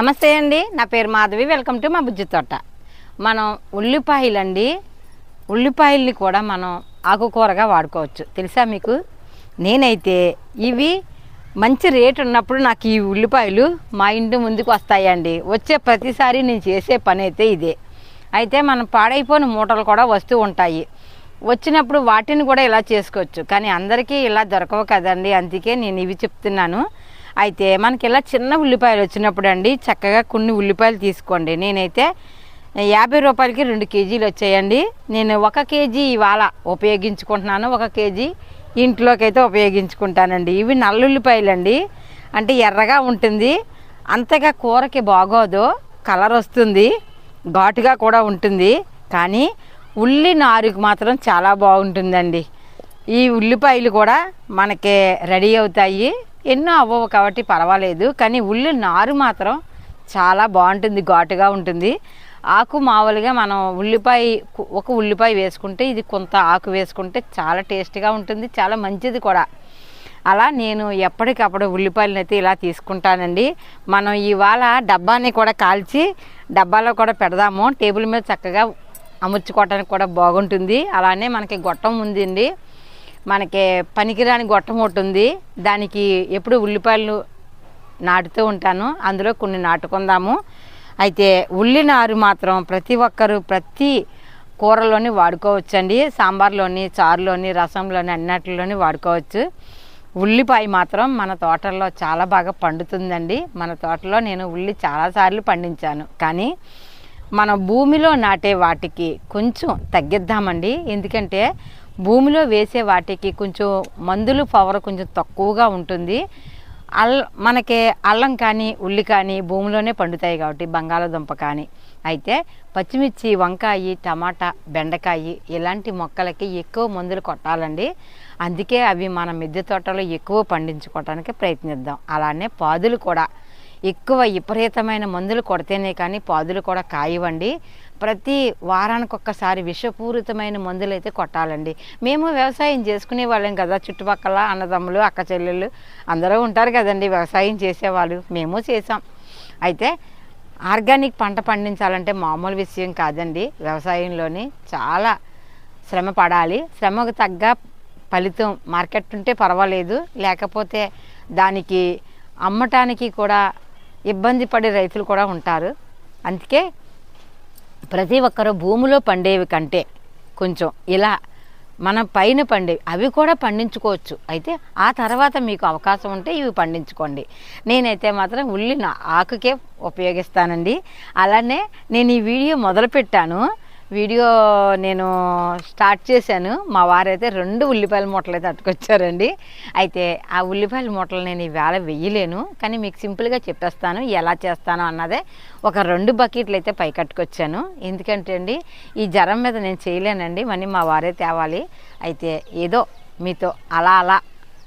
నమస్తే అండి. నా పేరు మాధవి. వెల్కమ్ టు మా బుజ్జి తోట. మనం ఉల్లిపాయలండి. ఉల్లిపాయల్ని కూడా మనం ఆకుకూరగా వాడుకోవచ్చు. తెలుసా మీకు? నేనైతే ఇవి మంచి రేటు ఉన్నప్పుడు నాకు ఈ ఉల్లిపాయలు మా ఇంటి ముందుకు వస్తాయండి. వచ్చే ప్రతిసారి నేను చేసే పని అయితే ఇదే. అయితే మనం పాడైపోయిన మూటలు కూడా వస్తూ ఉంటాయి. వచ్చినప్పుడు వాటిని కూడా ఇలా చేసుకోవచ్చు. కానీ అందరికీ ఇలా దొరకవు కదండి. అందుకే నేను ఇవి చెప్తున్నాను. అయితే మనకి ఇలా చిన్న ఉల్లిపాయలు వచ్చినప్పుడు అండి చక్కగా కొన్ని ఉల్లిపాయలు తీసుకోండి. నేనైతే యాభై రూపాయలకి రెండు కేజీలు వచ్చాయండి. నేను ఒక కేజీ ఇవాళ ఉపయోగించుకుంటున్నాను. ఒక కేజీ ఇంట్లోకి అయితే ఉపయోగించుకుంటానండి. ఇవి నల్లుల్లిపాయలు అండి అంటే ఎర్రగా ఉంటుంది. అంతగా కూరకి బాగోదు. కలర్ వస్తుంది. ఘాటుగా కూడా ఉంటుంది. కానీ ఉల్లి నారుకు మాత్రం చాలా బాగుంటుందండి. ఈ ఉల్లిపాయలు కూడా మనకి రెడీ అవుతాయి. ఎన్నో అవ్వవు కాబట్టి పర్వాలేదు కానీ ఉల్లి నారు మాత్రం చాలా బాగుంటుంది ఘాటుగా ఉంటుంది. ఆకు మామూలుగా మనం ఉల్లిపాయ ఒక ఉల్లిపాయ వేసుకుంటే ఇది కొంత ఆకు వేసుకుంటే చాలా టేస్ట్గా ఉంటుంది చాలా మంచిది కూడా. అలా నేను ఎప్పటికప్పుడు ఉల్లిపాయలను అయితే ఇలా తీసుకుంటానండి. మనం ఇవాళ డబ్బాని కూడా కాల్చి డబ్బాలో కూడా పెడదాము. టేబుల్ మీద చక్కగా అమర్చుకోవడానికి కూడా బాగుంటుంది. అలానే మనకి గొట్టం ఉందండి. మనకి పనికిరాని గొట్టం ఒకటి ఉంది. దానికి ఎప్పుడు ఉల్లిపాయలు నాటుతూ ఉంటాను. అందులో కొన్ని నాటుకుందాము. అయితే ఉల్లి నారు మాత్రం ప్రతి ఒక్కరు ప్రతి కూరలోని వాడుకోవచ్చండి. సాంబార్లోని చారులోని రసంలోని అన్నిటిలోని వాడుకోవచ్చు. ఉల్లిపాయ మాత్రం మన తోటల్లో చాలా బాగా పండుతుందండి. మన తోటలో నేను ఉల్లి చాలాసార్లు పండించాను. కానీ మన భూమిలో నాటే వాటికి కొంచెం తగ్గిద్దామండి. ఎందుకంటే భూమిలో వేసే వాటికి కొంచెం మందులు పవర్ కొంచెం తక్కువగా ఉంటుంది. అల్ మనకి అల్లం కానీ ఉల్లి కానీ భూమిలోనే పండుతాయి కాబట్టి బంగాళాదుంప కానీ. అయితే పచ్చిమిర్చి వంకాయ టమాటా బెండకాయ ఇలాంటి మొక్కలకి ఎక్కువ మందులు కొట్టాలండి. అందుకే అవి మన మిద్దె తోటలో ఎక్కువ పండించుకోవడానికి ప్రయత్నిద్దాం. అలానే పాదులు కూడా ఎక్కువ విపరీతమైన మందులు కొడితేనే కానీ పాదులు కూడా కాయవండి. ప్రతి వారానికి ఒక్కసారి విషపూరితమైన మందులు అయితే కొట్టాలండి. మేము వ్యవసాయం చేసుకునే వాళ్ళం కదా చుట్టుపక్కల అన్నదమ్ములు అక్క చెల్లెళ్ళు. అందరూ ఉంటారు కదండి వ్యవసాయం చేసేవాళ్ళు. మేము చేసాం అయితే ఆర్గానిక్ పంట పండించాలంటే మామూలు విషయం కాదండి. వ్యవసాయంలోని చాలా శ్రమ పడాలి. శ్రమకు తగ్గ ఫలితం మార్కెట్ ఉంటే పర్వాలేదు. లేకపోతే దానికి అమ్మటానికి కూడా ఇబ్బంది పడే రైతులు కూడా ఉంటారు. అందుకే ప్రతి ఒక్కరు భూమిలో పండేవి కంటే కొంచెం ఇలా మనం పైన పండేవి అవి కూడా పండించుకోవచ్చు. అయితే ఆ తర్వాత మీకు అవకాశం ఉంటే ఇవి పండించుకోండి. నేనైతే మాత్రం ఉల్లి నా ఆకుకే ఉపయోగిస్తానండి. అలానే నేను ఈ వీడియో మొదలుపెట్టాను. వీడియో నేను స్టార్ట్ చేశాను. మా వారైతే రెండు ఉల్లిపాయల మూటలు అయితే అట్టుకొచ్చారండి అయితే ఆ ఉల్లిపాయల మూటలు నేను ఈవేళ వెయ్యలేను. కానీ మీకు సింపుల్గా చెప్పేస్తాను ఎలా చేస్తాను అన్నదే ఒక రెండు బకెట్లు అయితే పై కట్టుకొచ్చాను. ఎందుకంటే అండి ఈ జ్వరం మీద నేను చేయలేనండి. మనీ మా వారే తేవాలి. అయితే ఏదో మీతో అలా అలా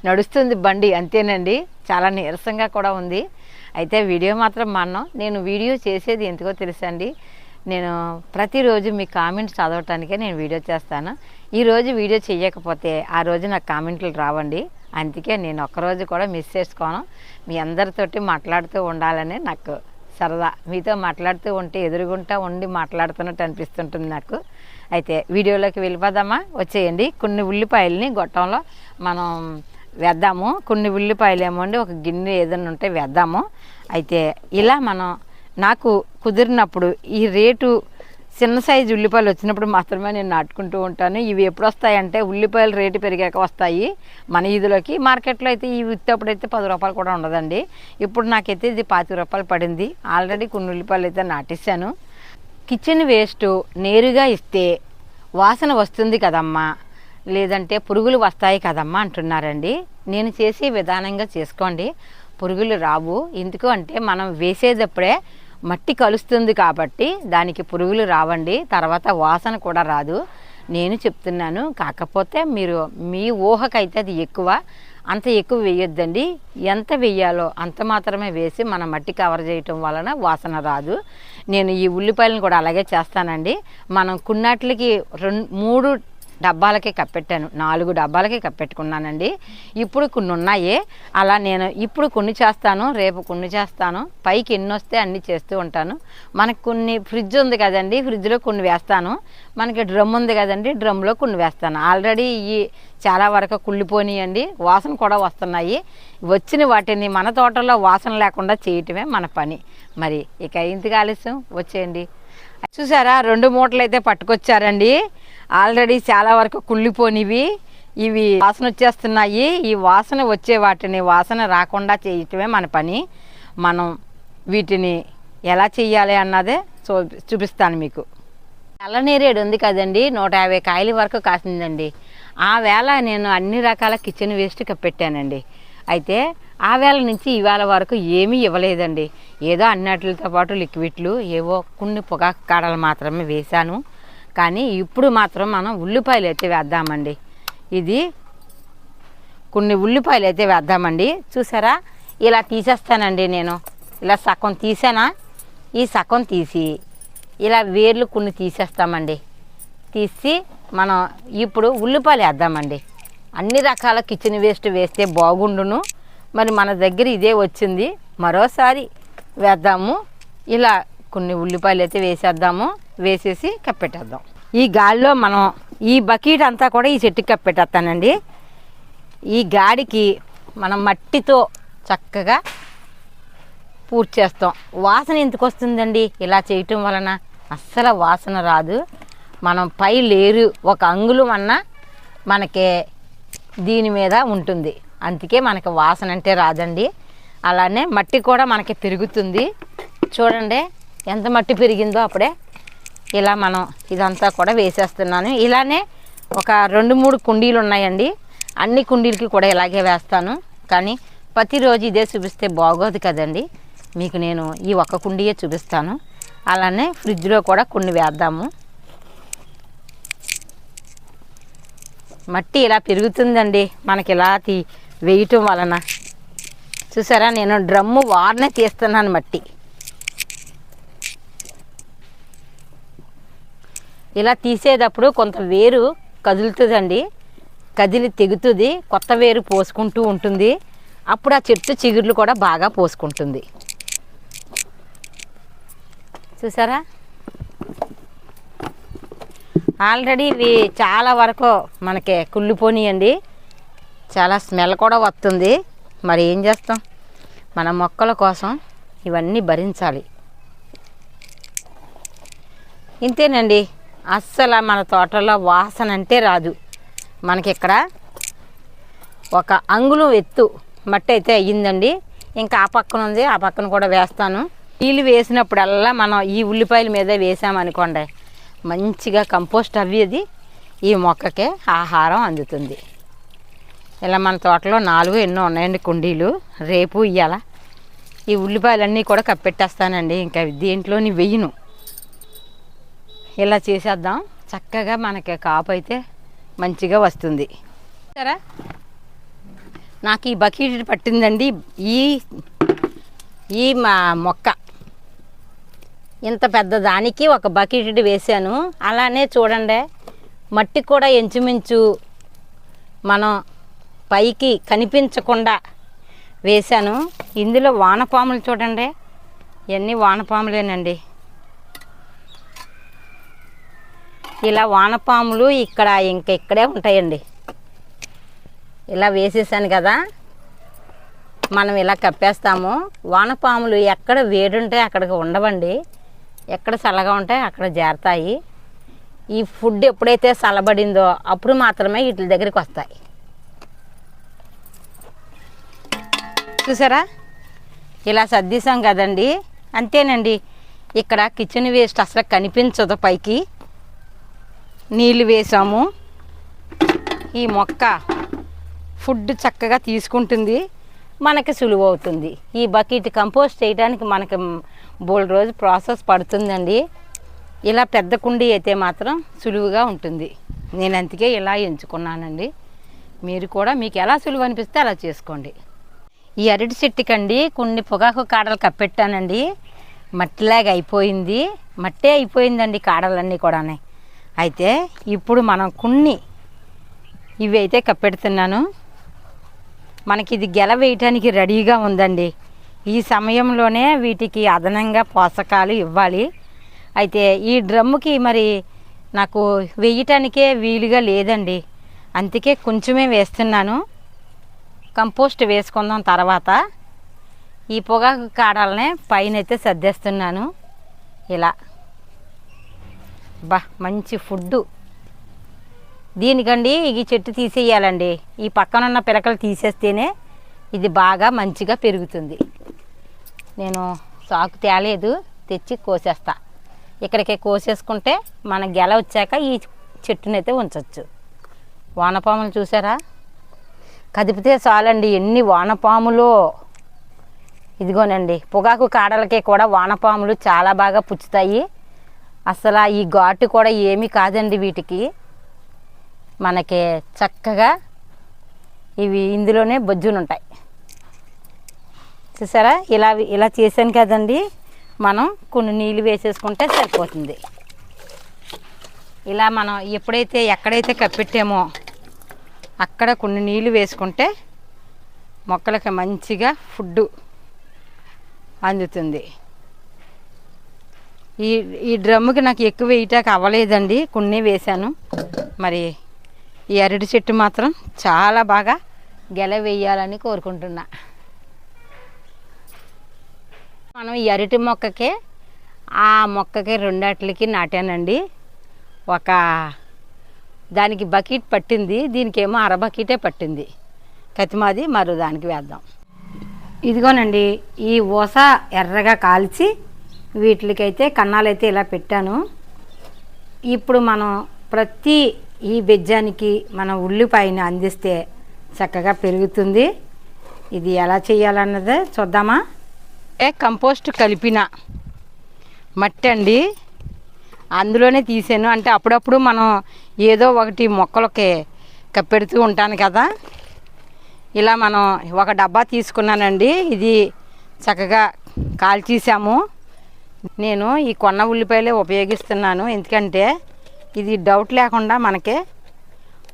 నడుస్తుంది బండి అంతేనండి. చాలా నీరసంగా కూడా ఉంది. అయితే వీడియో మాత్రం మానం నేను వీడియో చేసేది ఎందుకో తెలుసండి నేను ప్రతిరోజు మీ కామెంట్స్ చదవటానికే నేను వీడియో చేస్తాను. ఈరోజు వీడియో చేయకపోతే ఆ రోజు నాకు కామెంట్లు రావండి. అందుకే నేను ఒక్కరోజు కూడా మిస్ చేసుకోను. మీ అందరితోటి మాట్లాడుతూ ఉండాలని నాకు సరదా. మీతో మాట్లాడుతూ ఉంటే ఎదురుగుంటా ఉండి మాట్లాడుతున్నట్టు అనిపిస్తుంటుంది నాకు. అయితే వీడియోలోకి వెళ్ళిపోదామా? వచ్చేయండి. కొన్ని ఉల్లిపాయలని గొట్టంలో మనం వేద్దాము. కొన్ని ఉల్లిపాయలు ఏమో అండి ఒక గిన్నె ఏదైనా ఉంటే వేద్దాము. అయితే ఇలా మనం నాకు కుదిరినప్పుడు ఈ రేటు చిన్న సైజు ఉల్లిపాయలు వచ్చినప్పుడు మాత్రమే నేను నాటుకుంటూ ఉంటాను. ఇవి ఎప్పుడు వస్తాయంటే ఉల్లిపాయలు రేటు పెరిగాక వస్తాయి. మన ఈదులోకి మార్కెట్లో అయితే ఇవి ఇచ్చేప్పుడైతే అయితే పది రూపాయలు కూడా ఉండదండి. ఇప్పుడు నాకైతే ఇది పాతిక రూపాయలు పడింది. ఆల్రెడీ కొన్ని ఉల్లిపాయలు అయితే నాటేశాను. కిచెన్ వేస్ట్ నేరుగా ఇస్తే వాసన వస్తుంది కదమ్మా. లేదంటే పురుగులు వస్తాయి కదమ్మా అంటున్నారండి. నేను చేసే విధానంగా చేసుకోండి. పురుగులు రావు. ఎందుకు అంటే మనం వేసేటప్పుడే మట్టి కలుస్తుంది కాబట్టి దానికి పురుగులు రావండి తర్వాత వాసన కూడా రాదు. నేను చెప్తున్నాను కాకపోతే మీరు మీ ఊహకైతే అది ఎక్కువ. అంత ఎక్కువ వేయొద్దండి. ఎంత వేయాలో అంత మాత్రమే వేసి మన మట్టి కవర్ చేయటం వలన వాసన రాదు. నేను ఈ ఉల్లిపాయలను కూడా అలాగే చేస్తానండి. మనం కున్నాట్లకి రెండు మూడు డబ్బాలకి కప్పెట్టాను. నాలుగు డబ్బాలకి కప్పెట్టుకున్నానండి. ఇప్పుడు కొన్ని ఉన్నాయి అలా నేను ఇప్పుడు కొన్ని చేస్తాను రేపు కొన్ని చేస్తాను. పైకి ఎన్ని వస్తే అన్ని చేస్తూ ఉంటాను. మనకు కొన్ని ఫ్రిడ్జ్ ఉంది కదండి ఫ్రిడ్జ్లో కొన్ని వేస్తాను. మనకి డ్రమ్ ఉంది కదండి డ్రమ్లో కొన్ని వేస్తాను. ఆల్రెడీ ఈ చాలా వరకు కుళ్ళిపోయినాయండి. వాసన కూడా వస్తున్నాయి. వచ్చిన వాటిని మన తోటలో వాసన లేకుండా చేయటమే మన పని. మరి ఇక ఇంతకు ఆలస్యం? వచ్చేయండి. చూసారా? రెండు మూటలు అయితే పట్టుకొచ్చారండి. ఆల్రెడీ చాలా వరకు కుళ్ళిపోనివి. ఇవి వాసన వచ్చేస్తున్నాయి. ఈ వాసన వచ్చే వాటిని వాసన రాకుండా చేయటమే మన పని. మనం వీటిని ఎలా చేయాలి అన్నదే చూ చూపిస్తాను మీకు. నల్లనేరేడు ఉంది కదండి. నూట యాభై కాయల వరకు కాసిందండి. ఆ వేళ నేను అన్ని రకాల కిచెన్ వేస్ట్ పెట్టానండి. అయితే ఆ వేళ నుంచి ఈ వరకు ఏమీ ఇవ్వలేదండి. ఏదో అన్నట్లతో పాటు లిక్విడ్లు ఏవో కొన్ని పొగాకు కాడలు మాత్రమే వేశాను. కానీ ఇప్పుడు మాత్రం మనం ఉల్లిపాయలు అయితే వేద్దామండి. ఇది కొన్ని ఉల్లిపాయలు అయితే వేద్దామండి. చూసారా? ఇలా తీసేస్తానండి నేను. ఇలా సగం తీసానా? ఈ సగం తీసి ఇలా వేర్లు కొన్ని తీసేస్తామండి. తీసి మనం ఇప్పుడు ఉల్లిపాయలు వేద్దామండి. అన్ని రకాల కిచెన్ వేస్ట్ వేస్తే బాగుండును. మరి మన దగ్గర ఇదే వచ్చింది. మరోసారి వేద్దాము. ఇలా కొన్ని ఉల్లిపాయలు అయితే వేసేద్దాము. వేసేసి కప్పెట్టేద్దాం. ఈ గాలిలో మనం ఈ బకెట్ అంతా కూడా ఈ చెట్టుకి కప్పెట్టేస్తానండి. ఈ గాడికి మనం మట్టితో చక్కగా పూర్తి చేస్తాం. వాసన ఎందుకు వస్తుందండి? ఇలా చేయటం వలన అస్సలు వాసన రాదు. మనం పై లేరు ఒక అంగుళం అన్న మనకి దీని మీద ఉంటుంది. అందుకే మనకి వాసన అంటే రాదండి. అలానే మట్టి కూడా మనకి పెరుగుతుంది చూడండి. ఎంత మట్టి పెరిగిందో అప్పుడే ఇలా మనం ఇదంతా కూడా వేసేస్తున్నాను. ఇలానే ఒక రెండు మూడు కుండీలు ఉన్నాయండి. అన్ని కుండీలకి కూడా ఇలాగే వేస్తాను. కానీ ప్రతిరోజు ఇదే చూపిస్తే బాగోదు కదండి. మీకు నేను ఈ ఒక్క కుండీయే చూపిస్తాను. అలానే ఫ్రిడ్జ్లో కూడా కొన్ని వేద్దాము. మట్టి ఇలా పెరుగుతుందండి. మనకి ఇలా తీ వేయటం వలన. చూసారా? నేను డ్రమ్ము వారనే తీస్తున్నాను మట్టి. ఇలా తీసేటప్పుడు కొంత వేరు కదులుతుందండి. కదిలి తెగుతుంది. కొత్త వేరు పోసుకుంటూ ఉంటుంది. అప్పుడు ఆ చెట్టు చిగుర్లు కూడా బాగా పోసుకుంటుంది. చూసారా? ఆల్రెడీ ఇవి చాలా వరకు మనకి కుళ్ళిపోనియండి. చాలా స్మెల్ కూడా వస్తుంది. మరి ఏం చేస్తాం? మన మొక్కల కోసం ఇవన్నీ భరించాలి. ఇంతేనండి. అస్సలు మన తోటలో వాసన అంటే రాదు. మనకి ఇక్కడ ఒక అంగుళం ఎత్తు మట్టి అయితే అయ్యిందండి. ఇంకా ఆ పక్కన ఉంది ఆ పక్కన కూడా వేస్తాను. నీళ్ళు వేసినప్పుడల్లా మనం ఈ ఉల్లిపాయల మీద వేసామనుకోండి మంచిగా కంపోస్ట్ అవ్వేది ఈ మొక్కకే ఆహారం అందుతుంది. ఇలా మన తోటలో నాలుగు ఎన్నో ఉన్నాయండి కుండీలు. రేపు ఇయ్యాల. ఈ ఉల్లిపాయలన్నీ కూడా కప్పెట్టేస్తానండి. ఇంకా దీంట్లోని వెయ్యను ఇలా చేసేద్దాం. చక్కగా మనకి కాపు అయితే మంచిగా వస్తుంది. సరే. నాకు ఈ బకెట్ పట్టిందండి. ఈ ఈ మా మొక్క. ఇంత పెద్ద దానికి ఒక బకెట్ వేసాను అలానే చూడండి. మట్టి కూడా ఇంచుమించు మనం పైకి కనిపించకుండా వేశాను. ఇందులో వానపాములు చూడండి. ఇవన్నీ వానపాములేనండి. ఇలా వానపాములు ఇక్కడ ఇంక ఇక్కడే ఉంటాయండి. ఇలా వేసేసాను కదా. మనం ఇలా కప్పేస్తాము. వానపాములు ఎక్కడ వేడుంటే అక్కడికి ఉండవండి. ఎక్కడ చల్లగా ఉంటే అక్కడ చేరతాయి ఈ ఫుడ్ ఎప్పుడైతే చల్లబడిందో అప్పుడు మాత్రమే వీటి దగ్గరికి వస్తాయి. చూసారా? ఇలా సర్దీసాం కదండి. అంతేనండి. ఇక్కడ కిచెన్ వేస్ట్ అసలు కనిపించదు పైకి. నీళ్ళు వేసాము. ఈ మొక్క ఫుడ్ చక్కగా తీసుకుంటుంది. మనకి సులువు అవుతుంది ఈ బకెట్ కంపోస్ట్ చేయడానికి మనకి బోల్ రోజు ప్రాసెస్ పడుతుందండి. ఇలా పెద్ద కుండీ అయితే మాత్రం సులువుగా ఉంటుంది. నేను అందుకే ఇలా ఎంచుకున్నానండి. మీరు కూడా మీకు ఎలా సులువు అనిపిస్తే అలా చేసుకోండి. ఈ అరటి చెట్టుకండి కొన్ని పొగాకు కాడలు కప్పెట్టానండి. మట్టిలాగా అయిపోయింది. మట్టే అయిపోయిందండి కాడలన్నీ కూడా అయితే ఇప్పుడు మనం కొన్ని ఇవి అయితే కప్పెడుతున్నాను. మనకి ఇది గెల వేయటానికి రెడీగా ఉందండి. ఈ సమయంలోనే వీటికి అదనంగా పోషకాలు ఇవ్వాలి. అయితే ఈ డ్రమ్ముకి మరి నాకు వేయటానికే వీలుగా లేదండి. అందుకే కొంచెమే వేస్తున్నాను. కంపోస్ట్ వేసుకుందాం తర్వాత. ఈ పొగాకు కాడాలనే పైన అయితే సర్దేస్తున్నాను. ఇలా. బా మంచి ఫుడ్డు. దీనికండి ఈ చెట్టు తీసేయాలండి. ఈ పక్కన ఉన్న పిలకలు తీసేస్తేనే ఇది బాగా మంచిగా పెరుగుతుంది. నేను సాకు తేలేదు తెచ్చి కోసేస్తా. ఇక్కడికి కోసేసుకుంటే మన గెల వచ్చాక ఈ చెట్టునైతే ఉంచవచ్చు వానపాములు చూసారా? కదిపితే చాలండి ఎన్ని వానపాములు. ఇదిగోనండి పొగాకు కాడలకి కూడా వానపాములు చాలా బాగా పుచ్చుతాయి. అసలు ఈ ఘాటు కూడా ఏమీ కాదండి వీటికి. మనకి చక్కగా ఇవి ఇందులోనే బొజ్జులు ఉంటాయి. చూసారా? ఇలా ఇలా చేశాను కదండి. మనం కొన్ని నీళ్ళు వేసేసుకుంటే సరిపోతుంది. ఇలా మనం ఎప్పుడైతే ఎక్కడైతే కప్పెట్టామో అక్కడ కొన్ని నీళ్ళు వేసుకుంటే మొక్కలకి మంచిగా ఫుడ్ అందుతుంది. ఈ ఈ డ్రమ్ముకి నాకు ఎక్కువ వేయటానికి అవ్వలేదండి. కొన్ని వేశాను. మరి ఈ అరటి చెట్టు మాత్రం చాలా బాగా గెల వేయాలని కోరుకుంటున్నా. మనం ఈ అరటి మొక్కకే ఆ మొక్కకి రెండాట్లకి నాటానండి. ఒక దానికి బకెట్ పట్టింది. దీనికేమో అర బకెటే పట్టింది. కతిమాది మరో దానికి వేద్దాం. ఇదిగోనండి ఈ ఊస ఎర్రగా కాల్చి వీటికైతే కన్నాలైతే ఇలా పెట్టాను. ఇప్పుడు మనం ప్రతి ఈ బెజ్జానికి మనం ఉల్లిపాయని అందిస్తే చక్కగా పెరుగుతుంది. ఇది ఎలా చేయాలన్నదే చూద్దామా? ఏ కంపోస్ట్ కలిపిన మట్టి అండి. అందులోనే తీసాను. అంటే అప్పుడప్పుడు మనం ఏదో ఒకటి మొక్కలకి కప్పెడుతూ ఉంటాను కదా. ఇలా మనం ఒక డబ్బా తీసుకున్నానండి. ఇది చక్కగా కాల్చేసాము. నేను ఈ కొన్న ఉల్లిపాయలే ఉపయోగిస్తున్నాను. ఎందుకంటే ఇది డౌట్ లేకుండా మనకి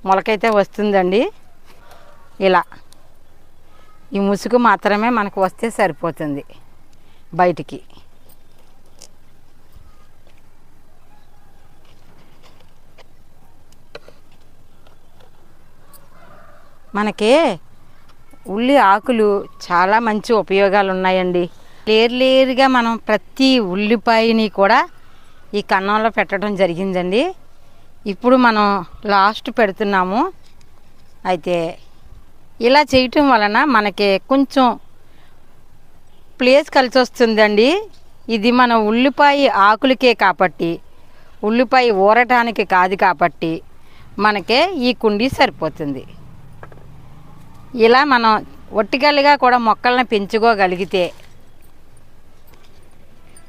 మొలకైతే వస్తుందండి. ఇలా. ఈ ముసుగు మాత్రమే మనకు వస్తే సరిపోతుంది బయటికి. మనకి ఉల్లి ఆకులు చాలా మంచి ఉపయోగాలు ఉన్నాయండి లేరు లేరుగా మనం ప్రతి ఉల్లిపాయని కూడా ఈ కన్నంలో పెట్టడం జరిగిందండి. ఇప్పుడు మనం లాస్ట్ పెడుతున్నాము. అయితే ఇలా చేయటం వలన మనకి కొంచెం ప్లేస్ కలిసి వస్తుందండి. ఇది మన ఉల్లిపాయ ఆకులకే కాబట్టి ఉల్లిపాయ ఊరటానికి కాదు కాబట్టి మనకే ఈ కుండీ సరిపోతుంది. ఇలా మనం ఒట్టిగల్లిగా కూడా మొక్కలను పెంచుకోగలిగితే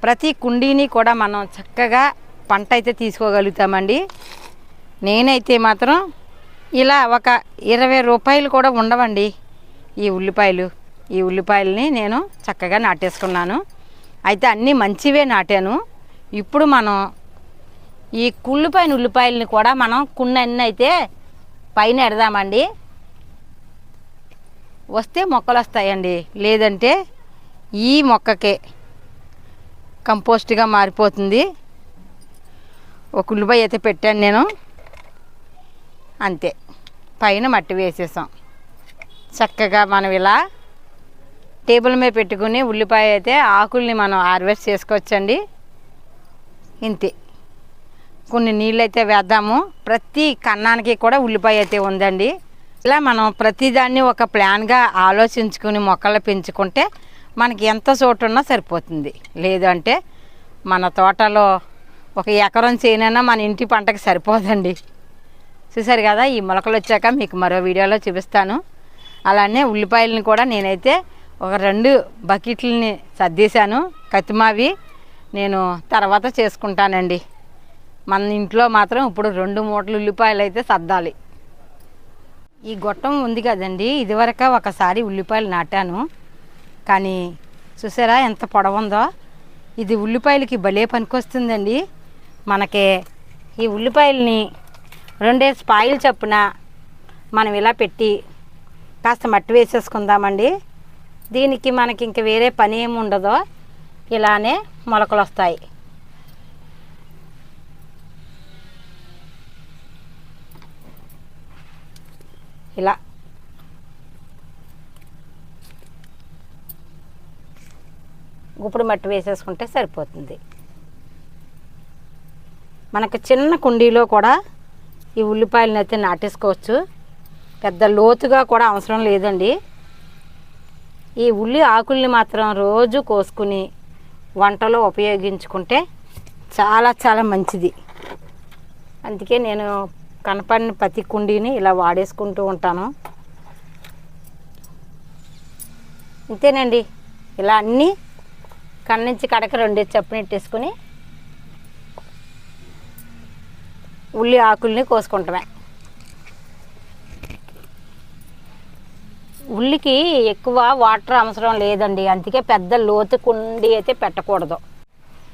ప్రతి కుండీని కూడా మనం చక్కగా పంట అయితే తీసుకోగలుగుతామండి. నేనైతే మాత్రం ఇలా ఒక ఇరవై రూపాయలు కూడా ఉండవండి ఈ ఉల్లిపాయలు. ఈ ఉల్లిపాయలని నేను చక్కగా నాటేసుకున్నాను. అయితే అన్నీ మంచివే నాటాను. ఇప్పుడు మనం ఈ కుళ్ళిపోయిన ఉల్లిపాయలని కూడా మనం కున్నన్ని అయితే పైన ఎడదామండి. వస్తే మొక్కలు వస్తాయండి లేదంటే ఈ మొక్కకే కంపోస్ట్గా మారిపోతుంది. ఒక ఉల్లిపాయ అయితే పెట్టాను నేను. అంతే. పైన మట్టి వేసేసాం. చక్కగా మనం ఇలా టేబుల్ మీద పెట్టుకుని ఉల్లిపాయ అయితే ఆకుల్ని మనం హార్వెస్ట్ చేసుకోవచ్చండి. ఇంతే. కొన్ని నీళ్ళు అయితే వేద్దాము. ప్రతి కన్నానికి కూడా ఉల్లిపాయ అయితే ఉందండి. ఇలా మనం ప్రతిదాన్ని ఒక ప్లాన్గా ఆలోచించుకుని మొక్కలు పెంచుకుంటే మనకి ఎంత చోటు ఉన్నా సరిపోతుంది. లేదంటే మన తోటలో ఒక ఎకరం చేయనైనా మన ఇంటి పంటకి సరిపోదండి. చూసారు కదా ఈ మొలకలు వచ్చాక మీకు మరో వీడియోలో చూపిస్తాను. అలానే ఉల్లిపాయలను కూడా నేనైతే ఒక రెండు బకెట్లని సర్దేశాను. కత్తిమావి నేను తర్వాత చేసుకుంటానండి. మన ఇంట్లో మాత్రం ఇప్పుడు రెండు మూటలు ఉల్లిపాయలు అయితే సర్దాలి. ఈ గొట్టం ఉంది కదండి ఇదివరకు ఒకసారి ఉల్లిపాయలు నాటాను. కానీ చూసారా ఎంత పొడవుందో? ఇది ఉల్లిపాయలకి భలే పనికొస్తుందండి. మనకి ఈ ఉల్లిపాయలని రెండేసి పాయలు చప్పున మనం ఇలా పెట్టి కాస్త మట్టి వేసేసుకుందామండి. దీనికి మనకి ఇంక వేరే పని ఏమి ఉండదో. ఇలానే మొలకలు వస్తాయి ఇలా గుప్పుడు మట్టి వేసేసుకుంటే సరిపోతుంది. మనకు చిన్న కుండీలో కూడా ఈ ఉల్లిపాయలను అయితే నాటేసుకోవచ్చు. పెద్ద లోతుగా కూడా అవసరం లేదండి. ఈ ఉల్లి ఆకుల్ని మాత్రం రోజు కోసుకుని వంటలో ఉపయోగించుకుంటే చాలా చాలా మంచిది. అందుకే నేను కనపడిన ప్రతి కుండీని ఇలా వాడేసుకుంటూ ఉంటాను. అంతేనండి ఇలా అన్నీ కన్నుంచి కడక రెండు చప్పునెట్టేసుకుని ఉల్లి ఆకుల్ని కోసుకుంటామే. ఉల్లికి ఎక్కువ వాటర్ అవసరం లేదండి. అందుకే పెద్ద లోతు కుండి అయితే పెట్టకూడదు.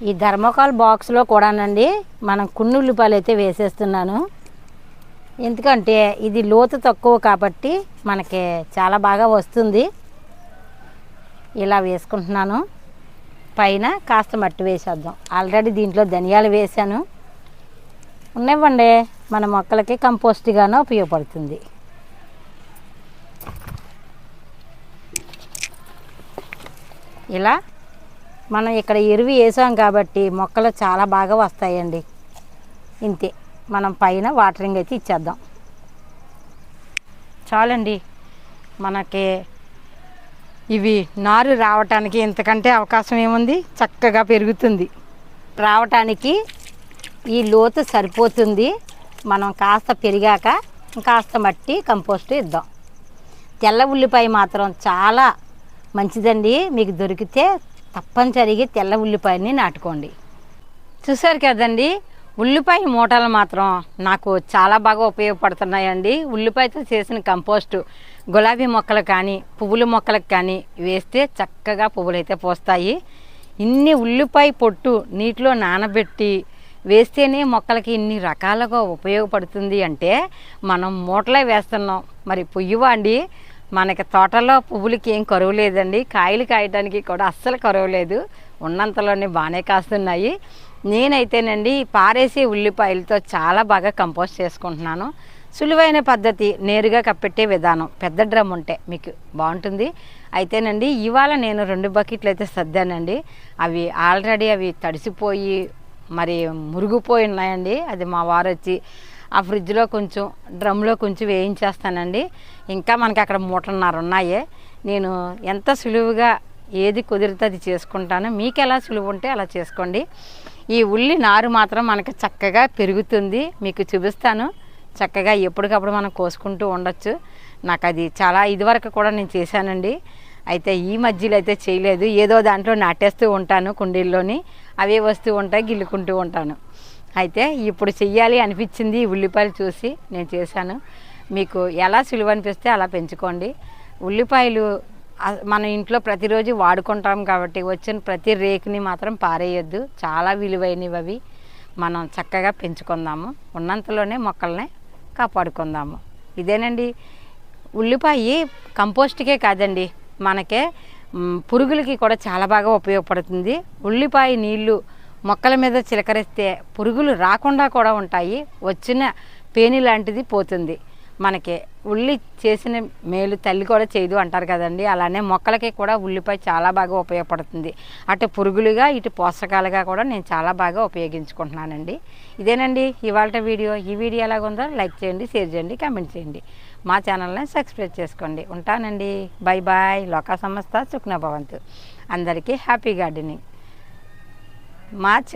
ఈ ధర్మకాల్ బాక్స్లో కూడానండి మనం కొన్ని ఉల్లిపాయలు అయితే వేసేస్తున్నాను. ఎందుకంటే ఇది లోతు తక్కువ కాబట్టి మనకి చాలా బాగా వస్తుంది. ఇలా వేసుకుంటున్నాను. పైన కాస్త మట్టి వేసేద్దాం. ఆల్రెడీ దీంట్లో ధనియాలు వేసాను ఉన్నవ్వండి మన మొక్కలకి కంపోస్ట్గానే ఉపయోగపడుతుంది. ఇలా మనం ఇక్కడ ఎరువు వేసాం కాబట్టి మొక్కలు చాలా బాగా వస్తాయండి. ఇంతే మనం పైన వాటరింగ్ అయితే ఇచ్చేద్దాం. చాలండి మనకి ఇవి నారు రావటానికి ఇంతకంటే అవకాశం ఏముంది? చక్కగా పెరుగుతుంది. రావటానికి ఈ లోతు సరిపోతుంది. మనం కాస్త పెరిగాక కాస్త మట్టి కంపోస్ట్ ఇద్దాం. తెల్ల ఉల్లిపాయ మాత్రం చాలా మంచిదండి. మీకు దొరికితే తప్పనిసరిగా తెల్ల ఉల్లిపాయని నాటుకోండి. చూసారు కదండి? ఉల్లిపాయ మూటలు మాత్రం నాకు చాలా బాగా ఉపయోగపడుతున్నాయండి. ఉల్లిపాయతో చేసిన కంపోస్టు గులాబీ మొక్కలు కానీ పువ్వుల మొక్కలకు కానీ వేస్తే చక్కగా పువ్వులు అయితే పోస్తాయి. ఇన్ని ఉల్లిపాయ పొట్టు నీటిలో నానబెట్టి వేస్తేనే మొక్కలకి ఇన్ని రకాలుగా ఉపయోగపడుతుంది అంటే మనం మూటలే వేస్తున్నాం. మరి పొయ్యివా అండి మనకి తోటలో పువ్వులకి ఏం కరువు లేదండి. కాయలు కాయటానికి కూడా అస్సలు కరువు లేదు. ఉన్నంతలోనే బాగానే కాస్తున్నాయి. నేనైతేనండి పారేసే ఉల్లిపాయలతో చాలా బాగా కంపోస్ట్ చేసుకుంటున్నాను. సులువైన పద్ధతి నేరుగా కప్పెట్టే విధానం. పెద్ద డ్రమ్ ఉంటే మీకు బాగుంటుంది. అయితేనండి ఇవాళ నేను రెండు బకెట్లు అయితే సర్దానండి. అవి ఆల్రెడీ అవి తడిసిపోయి మరి మురిగిపోయి ఉన్నాయండి. అది మా వారు వచ్చి ఆ ఫ్రిడ్జ్లో కొంచెం డ్రమ్లో కొంచెం వేయించేస్తానండి. ఇంకా మనకి అక్కడ మూటన్నర ఉన్నాయే. నేను ఎంత సులువుగా ఏది కుదిరితే అది చేసుకుంటాను మీకు ఎలా సులువు ఉంటే అలా చేసుకోండి. ఈ ఉల్లి నారు మాత్రం మనకి చక్కగా పెరుగుతుంది. మీకు చూపిస్తాను. చక్కగా ఎప్పటికప్పుడు మనం కోసుకుంటూ ఉండొచ్చు. నాకు అది చాలా ఇదివరకు కూడా నేను చేశానండి. అయితే ఈ మధ్యలో అయితే చేయలేదు. ఏదో దాంట్లో నాటేస్తూ ఉంటాను కుండీల్లోని. అవే వస్తూ ఉంటాయి గిల్లుకుంటూ ఉంటాను. అయితే ఇప్పుడు చెయ్యాలి అనిపించింది ఉల్లిపాయలు చూసి నేను చేశాను. మీకు ఎలా సులువు అనిపిస్తే అలా పెంచుకోండి. ఉల్లిపాయలు మన ఇంట్లో ప్రతిరోజు వాడుకుంటాం కాబట్టి వచ్చిన ప్రతి రేకుని మాత్రం పారేయొద్దు. చాలా విలువైనవి అవి. మనం చక్కగా పెంచుకుందాము. ఉన్నంతలోనే మొక్కల్ని కాపాడుకుందాము. ఇదేనండి. ఉల్లిపాయ కంపోస్ట్కే కాదండి. మనకే పురుగులకి కూడా చాలా బాగా ఉపయోగపడుతుంది. ఉల్లిపాయ నీళ్ళు మొక్కల మీద చిలకరిస్తే పురుగులు రాకుండా కూడా ఉంటాయి. వచ్చిన పేని లాంటిది పోతుంది. మనకి ఉల్లి చేసిన మేలు తల్లి కూడా చేయదు అంటారు కదండి. అలానే మొక్కలకి కూడా ఉల్లిపాయ చాలా బాగా ఉపయోగపడుతుంది. అటు పురుగులుగా ఇటు పోషకాలుగా కూడా నేను చాలా బాగా ఉపయోగించుకుంటున్నానండి. ఇదేనండి ఇవాళ వీడియో. ఈ వీడియో ఎలాగుందో లైక్ చేయండి షేర్ చేయండి కామెంట్ చేయండి. మా ఛానల్ని సబ్స్క్రైబ్ చేసుకోండి. ఉంటానండి. Bye bye. లోకా సంస్థ సుఖ్నభవంతు అందరికీ హ్యాపీ గార్డెనింగ్. మా చిన్న